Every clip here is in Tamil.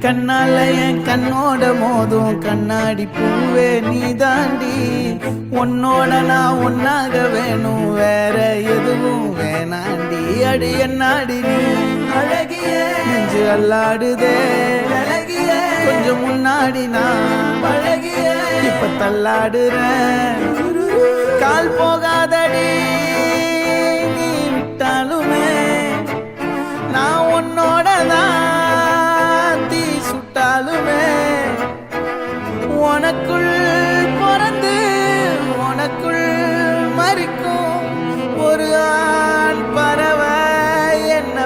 கண்ணால என் கண்ணோட மோதும் கண்ணாடி பூவே நீ தாண்டி உன்னோட நான் ஒன்னாக வேணும் வேற எதுவும் வேணாண்டி. அடி என்னாடி நீ அழகிய. நெஞ்சு அல்லாடுதே. அழகிய. கொஞ்சம் முன்னாடி நான் அழகிய இப்ப தள்ளாடுறேன். கால் போகாதடி. ஒரு ஆண் பறவை என்ன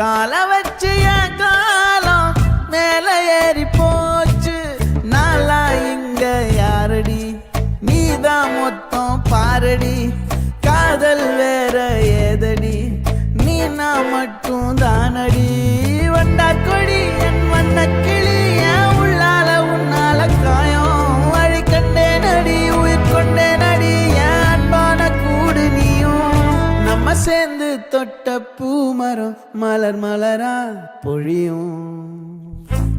கால வச்சு என் காலம் மேல ஏறி போச்சு. நாளா இங்க யாரடி? நீதான் மொத்தம் பாரடி. காதல் வேற ஏதடி? நீ நான் மட்டும் தானடி. வண்டா கொடி என் வண்ண கிளி என் உள்ளால உன்னால காயம். வழி கண்டேன் அடி உயிர் கொண்டே நடி என் அன்பான கூடு நீயும். நம்ம சேர்ந்து தொட்ட மலரும் மலர் மலரா பொழியும்.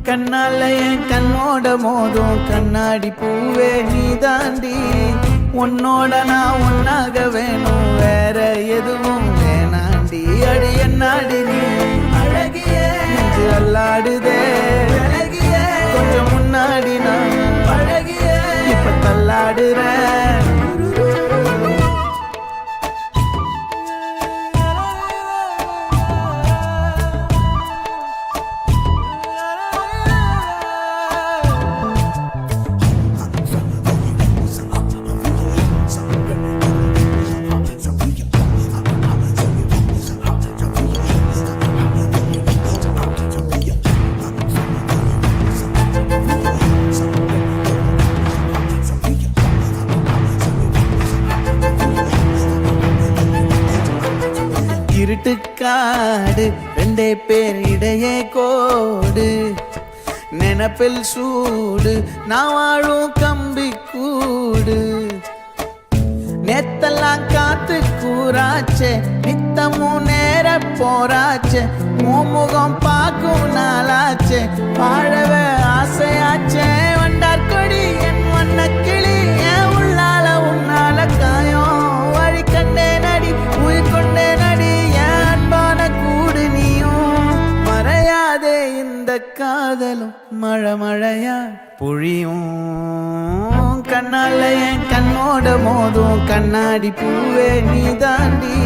கண்ணால என் கண்ணோட மோதும் கண்ணாடி பூவே நீ தாண்டி உன்னோட நான் ஒன்னாக வேணும் வேற எதுவும் வேணாண்டி. அடி என்னாடி நீ அழகிய. அல்லாடுதே. அழகிய கொஞ்சம் முன்னாடி நான் அழகிய. இப்ப தள்ளாடுறேன் இருட்டுக்காடு ரெண்டே பேர் இடையே கோடு. நினப்பில் சூடு நான் வாழும் கம்பி கூடு. நேத்தெல்லாம் காத்து கூறாச்சே நித்தமும் நேர போராச்சே முகம் பார்க்கும் நாளாச்சே வாழவே ஆசையாச்சே. காதலும் மழை மழையா? பொழியும் கண்ணால என் கண்ணோட மோதும். கண்ணாடி பூவே நீ தாண்டி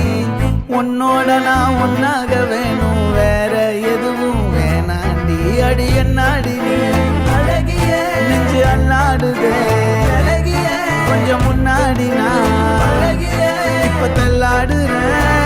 உன்னோட நான் ஒன்னாக வேணும். வேற எதுவும் வேணாண்டி. அடி என்னாடி நீ. அழகிய நெஞ்சு அண்ணாடுதே அழகிய கொஞ்சம் முன்னாடி நான். அழகிய இப்ப தள்ளாடுறேன்.